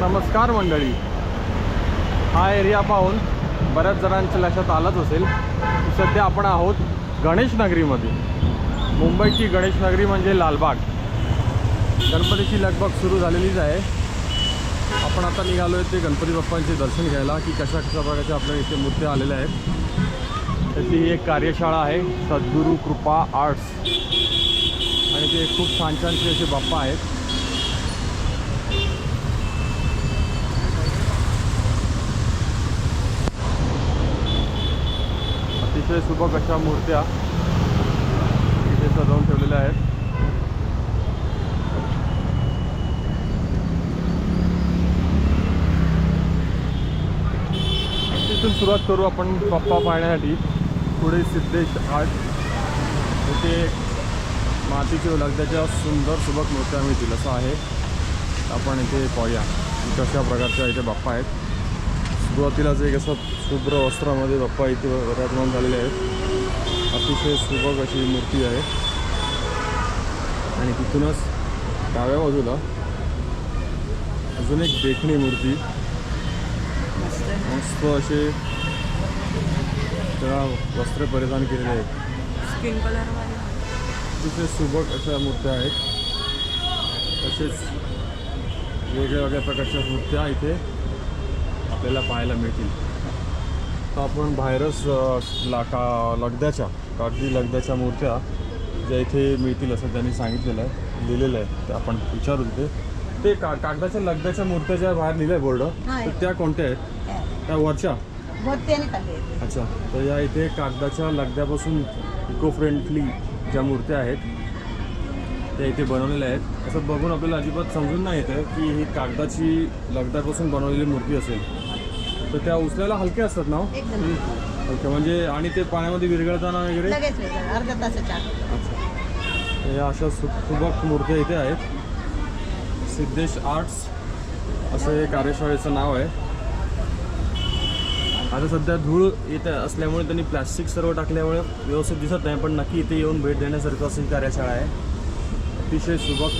नमस्कार मंडळी. हा एरिया पाहून बऱ्याच जणांच्या लक्षात आलंच असेल सध्या आपण आहोत गणेश नगरीमध्ये. मुंबईची गणेश नगरी म्हणजे लालबाग. गणपतीची लगबग सुरू झालेलीच आहे. आपण आता निघालो आहे ते गणपती बाप्पांचे दर्शन घ्यायला की कशा कशा प्रकारच्या आपल्या इथे मूर्त्या आलेल्या आहेत. त्याची ही एक कार्यशाळा आहे सद्गुरू कृपा आर्ट्स. आणि ते खूप छान छानचे असे बाप्पा आहेत. अतिशय सुबक अशा मूर्त्या इथे सजवून ठेवलेल्या आहेत. तिथून सुरुवात करू आपण बाप्पा पाहण्यासाठी. पुढे सिद्धेश आर्ट इथे मातीच्या लगद्याच्या सुंदर सुबक मूर्त्या मिळतील असं आहे. आपण इथे पाहूया कशा प्रकारच्या इथे बाप्पा आहेत. सुरुवातीलाच एक असं शुभ्र वस्त्रामध्ये बाप्पा इथे विराजमान झालेले आहेत. अतिशय सुबक अशी मूर्ती आहे. आणि तिथूनच डाव्या बाजूला अजून एक देखणी मूर्ती. मस्त. असे त्याला वस्त्र परिधान केलेले आहेत. स्किन कलर वाले. तिथे सुबक अशा मूर्त्या आहेत. तसेच वेगळ्या वेगळ्या प्रकारच्या मूर्त्या इथे आपल्याला पाहायला मिळतील. तर आपण बाहेरच अ, लाका लगद्याच्या कागदी लगद्याच्या मूर्त्या ज्या इथे मिळतील असं त्यांनी सांगितलेलं आहे लिहिलेलं आहे ते आपण विचारू तिथे. ते का कागदाच्या लगद्याच्या मूर्त्या ज्या बाहेर लिहिल्या आहे बोर्ड. तर त्या कोणत्या आहेत? त्या. वरच्या? अच्छा तर या इथे कागदाच्या लगद्यापासून इको फ्रेंडली ज्या मूर्त्या आहेत त्या इथे बनवलेल्या आहेत. असं बघून आपल्याला अजिबात समजून नाही येतं की ही कागदाची लगद्यापासून बनवलेली मूर्ती असेल. तर त्या उचलायला हलक्या असतात ना हो? एकदम. हलक्या म्हणजे आणि ते पाण्यामध्ये विरघळताना वगैरे? लगेच वेगळं अर्ध्या तासाच्या आत. अच्छा. तर या अशा सु सुबक मूर्त्या इथे आहेत. सिद्धेश आर्ट्स असं हे कार्यशाळेचं नाव आहे. आता सध्या धूळ येत असल्यामुळे त्यांनी प्लॅस्टिक सर्व टाकल्यामुळे व्यवस्थित दिसत नाही पण नक्की इथे येऊन भेट देण्यासारखं असं ही कार्यशाळा आहे. अतिशय सुबक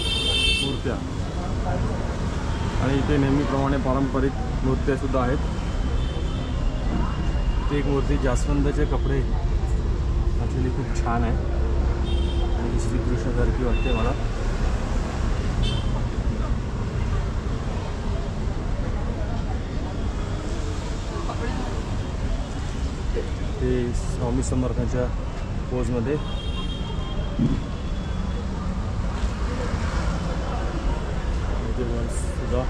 मूर्त्या. आणि इथे नेहमीप्रमाणे पारंपरिक मूर्त्यासुद्धा आहेत. इथे एक जास्वंदाचे कपडे. ॲक्च्युली खूप छान आहे. आणि श्रीकृष्णसारखी वाटते मला. ते स्वामी समर्थांच्या पोजमध्ये. सुद्धा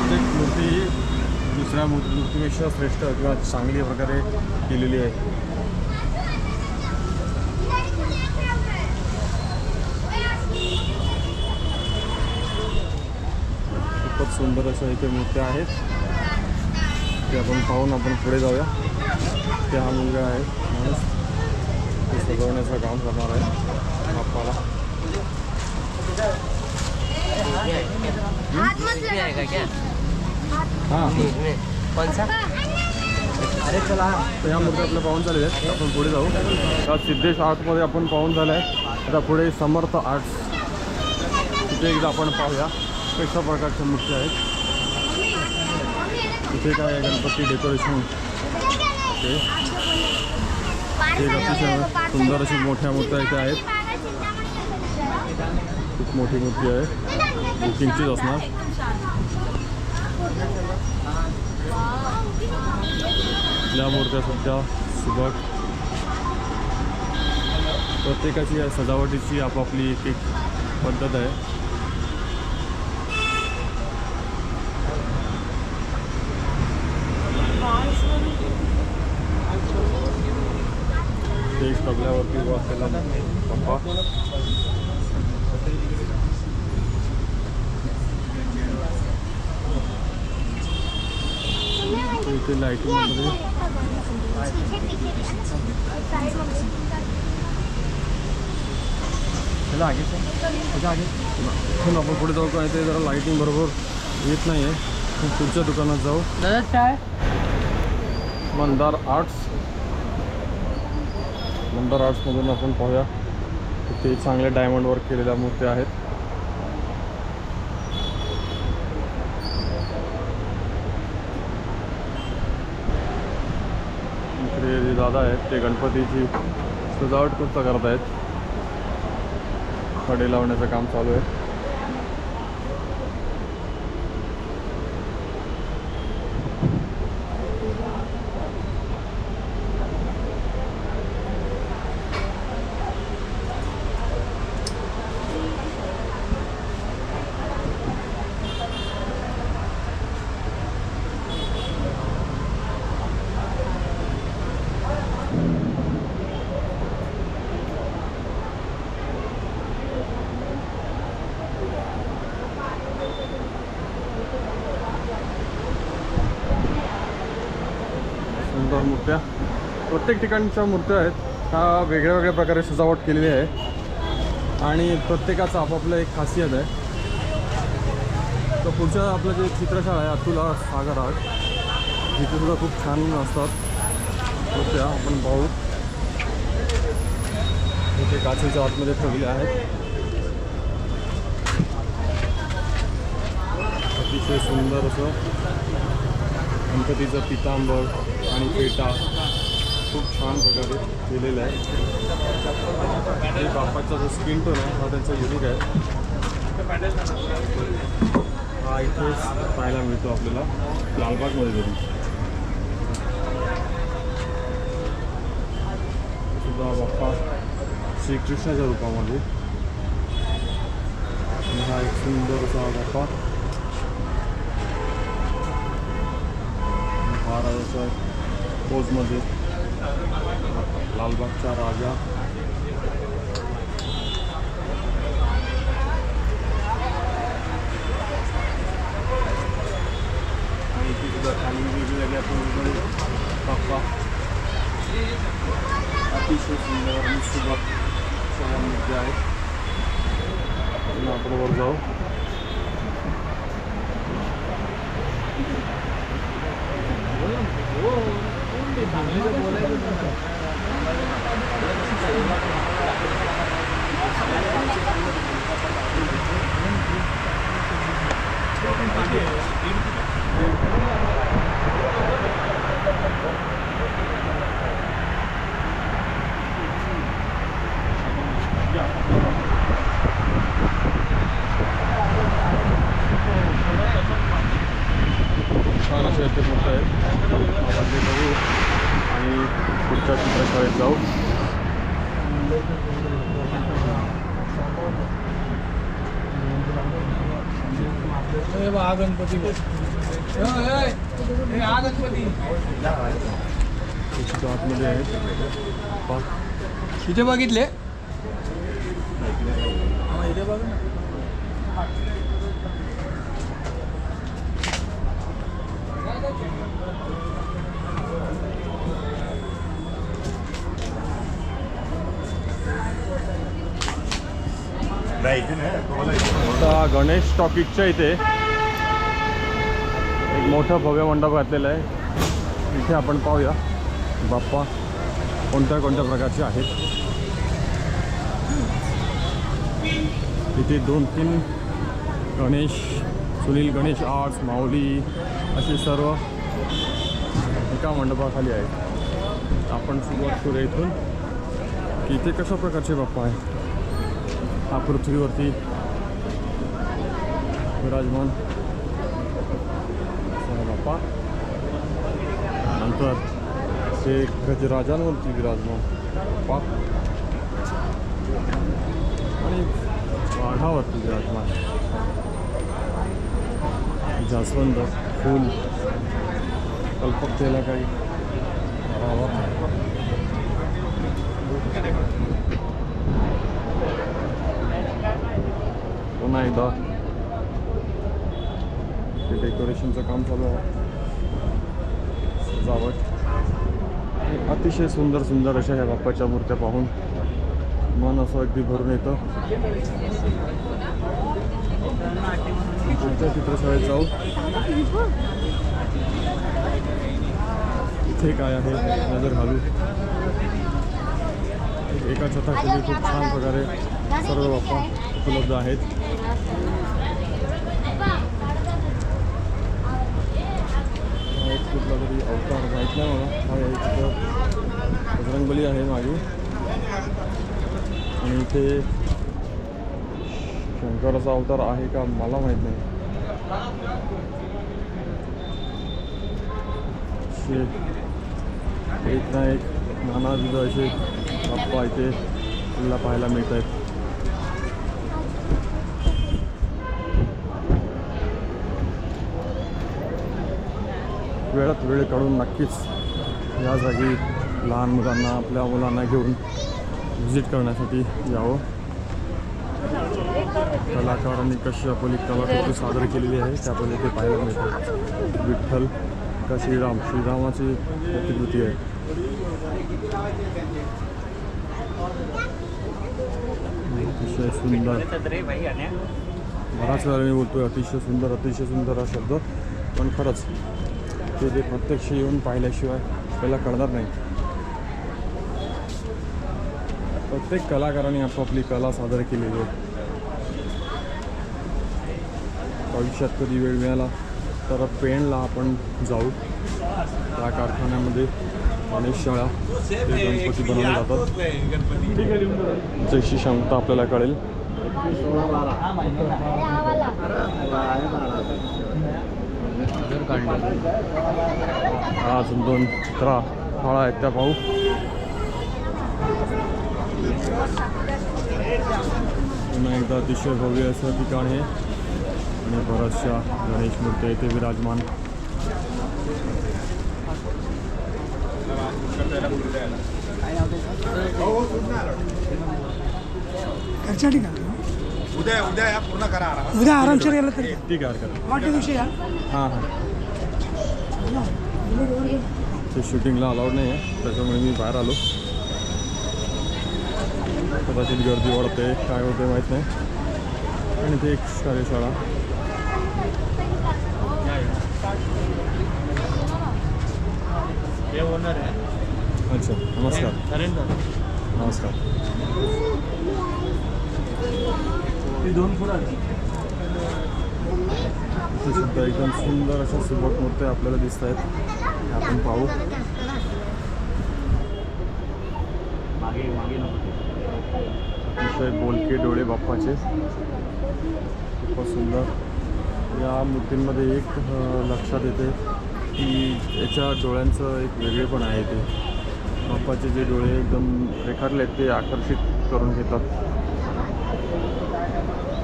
प्रत्येक मूर्ती ही मूर्तीपेक्षा श्रेष्ठ किंवा चांगली प्रकारे केलेली आहे. खूपच सुंदर अशा इथे मूर्त्या आहेत. ते आपण पाहून आपण पुढे जाऊया. ते हा मुलगा आहे माणूस. ते सजवण्याचं काम करणार आहे बाप्पाला. हां. कौन सा अरे चला. तर ह्या मूर्ती आपलं पाहून झाले आहेत आपण पुढे जाऊ. त्या सिद्धेश आर्टमध्ये आपण पाहून झालं आहे. आता पुढे समर्थ आर्ट्स. तिथे एकदा आपण पाहूया. कशा प्रकारच्या मूर्ती आहेत. तिथे काय आहे गणपती डेकोरेशन. ते अतिशय सुंदर अशी मोठ्या मूर्त्या इथे आहेत. खूप मोठी मूर्ती आहे. बुकिंगचीच असणार. या मूर्त्या सध्या सुबक. प्रत्येकाची या सजावटीची आपापली एक एक पद्धत आहे. स्टेज तबल्यावरती उभा पप्पा. इथे लाईटिंगमध्ये त्याला आगे त्याच्या आगे. इथून आपण पुढे जाऊ का ते जरा लाईटिंग बरोबर येत नाही आहे पुढच्या दुकानात जाऊ. काय मंदार आर्ट्स. मंदार आर्ट्समधून आपण पाहूया. इथे चांगल्या डायमंड वर्क केलेल्या मूर्त्या आहेत इकडे जे दादा आहेत ते गणपतीची सजावट कुठं करत आहेत खडे लावण्याचं काम चालू आहे सुंदर मूर्त्या प्रत्येक ठिकाणच्या मूर्त्या आहेत. ह्या वेगळ्या वेगळ्या प्रकारे सजावट केलेली आहे. आणि प्रत्येकाचं आपापलं एक खासियत आहे. तर पुढच्या आपलं जे चित्रशाळा आहे अतुला सागर आर्ट तिथे सुद्धा खूप छान असतात. मूर्त्या आपण पाहू. इथे काचेच्या आतमध्ये ठेवले आहेत. अतिशय सुंदर असं गणपतीचं पितांबर आणि पेटा. खूप छान प्रकारे केलेलं आहे. आणि बाप्पाचा जो स्किन टोन आहे हा त्यांचा युनिक आहे. हा इथेच पाहायला मिळतो आपल्याला. लालबागमध्ये तरी. सुद्धा बाप्पा श्रीकृष्णाच्या रूपामध्ये. आणि हा एक सुंदर असा बाप्पा. महाराजाच्या पोजमध्ये लालबागचा राजा आणि इथे सुद्धा खाली वेगवेगळ्या पोजमध्ये बाप्पा अतिशय सुंदर आणि सुबक सगळ्या मूर्ती आहेत पुन्हा आपण वर जाऊ छान असे ते मूर्त आहेत आपण ते बघू आणि पुढच्या चित्रशाळेत जाऊ हा गणपती आतमध्ये आहेत. इथे बघितले? इथे बघ आता गणेश टॉकीजच्या इथे एक मोठं भव्य मंडप घातलेलं आहे. इथे आपण पाहूया. बाप्पा कोणत्या कोणत्या प्रकारचे आहेत? इथे दोन तीन गणेश सुनील गणेश आर्ट्स माऊली असे सर्व एका मंडपाखाली आहेत. आपण सुरुवात करूया इथून. की इथे कशा प्रकारचे बाप्पा आहे हा पृथ्वीवरती विराजमान. बाप्पा. नंतर ते गजराजांवरती विराजमान. बाप्पा. आणि वाघावरती विराजमान. जास्वंद फूल. कल्पकतेला काही अभाव नाही. पुन्हा एकदा ते डेकोरेशनचं काम चालू आहे. सजावट अतिशय सुंदर सुंदर अशा ह्या बाप्पाच्या मूर्त्या पाहून मन असं अगदी भरून येतं. पुढच्या चित्रशाळेत जाऊ. इथे काय आहे? नजर घालू. एका छताखाली खूप छान प्रकारे सर्व बाप्पा उपलब्ध आहेत हा एक कुठला तरी माहीत नाही मला. हा आहे तिथं बजरंगबली आहे मागे. आणि इथे शंकराचा अवतार आहे का मला माहीत नाही. एक ना एक नाना नानाविध असे बाप्पा इथे आपल्याला पाहायला मिळत आहेत वेळात वेळ काढून नक्कीच या जागी लहान मुलांना आपल्या मुलांना घेऊन व्हिजिट करण्यासाठी यावं. कलाकारांनी कशी आपली कलाकृती सादर केलेली आहे त्यापैकी ते पाहायला मिळतं. विठ्ठल का श्रीराम? श्रीरामाची प्रतिकृती आहे. अतिशय सुंदर. बराच वेळा मी बोलतोय अतिशय सुंदर अतिशय सुंदर हा शब्द. पण खरंच ते ते प्रत्यक्ष येऊन पाहिल्याशिवाय त्याला कळणार नाही. प्रत्येक कलाकाराने आपापली कला सादर केलेली आहे. भविष्यात कधी वेळ मिळाला तर पेणला आपण जाऊ. त्या कारखान्यामध्ये अनेक शाळा ते गणपती बनवले जातात. जशी क्षमता आपल्याला कळेल. आज दोन चित्रा फाळा आहेत त्या पाहू. पुन्हा एकदा अतिशय भव्य असं ठिकाण आहे. आणि बऱ्याचशा गणेश मूर्त्या इथे विराजमान. घरच्या ठिकाणी उद्या उद्या या पूर्ण करा आराम उद्या आरामशीर गेलं तरी. ठीक आहे हरकत वाटच्या दिवशी या? हां हां. ते शूटिंगला अलाउड नाही आहे त्याच्यामुळे मी बाहेर आलो. कदाचित गर्दी वाढते काय होते माहीत नाही. आणि ते एक कार्यशाळा. अच्छा नमस्कार. नमस्कार. इथे सुद्धा एकदम सुंदर अशा सुबक मूर्त्या आपल्याला दिसत आहेत. आपण पाहू. अतिशय बोलके डोळे बाप्पाचे. खूपच सुंदर. या मूर्तींमध्ये एक लक्षात येते की याच्या डोळ्यांचं एक वेगळेपण आहे ते. बाप्पाचे जे डोळे एकदम रेखाटले आहेत ते आकर्षित करून घेतात.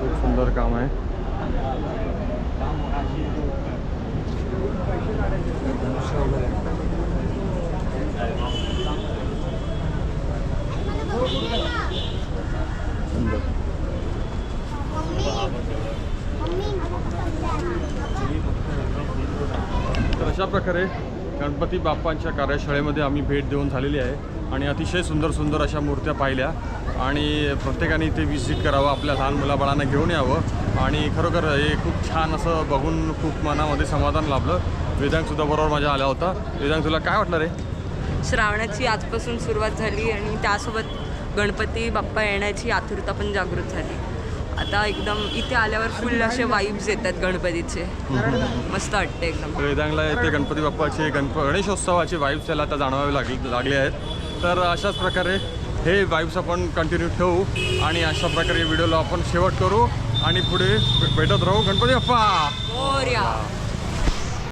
खूप सुंदर काम आहे. अशा प्रकारे गणपती बाप्पांच्या कार्यशाळेमध्ये आम्ही भेट देऊन झालेली आहे आणि अतिशय सुंदर सुंदर अशा मूर्त्या पाहिल्या आणि प्रत्येकाने इथे व्हिजिट करावं आपल्या लहान मुलाबाळांना घेऊन यावं. आणि खरोखर हे खूप छान असं बघून खूप मनामध्ये समाधान लाभलं. वेदांतसुद्धा बरोबर माझ्या आला होता वेदांत तुला काय वाटलं रे? श्रावणाची आजपासून सुरुवात झाली आणि त्यासोबत गणपती बाप्पा येण्याची आतुरता पण जागृत झाली. आता एकदम इथे आल्यावर फुल असे वाईब्स येतात गणपतीचे. मस्त वाटते एकदम. वेदांगला येथे गणपती बाप्पाचे गणप गणेशोत्सवाचे वाईब्स त्याला आता जाणवावे लागले लागले आहेत. तर अशाच प्रकारे हे वाईब्स आपण कंटिन्यू ठेवू आणि अशा प्रकारे व्हिडिओला आपण शेवट करू. आणि पुढे भेटत राहू गणपती बाप्पा.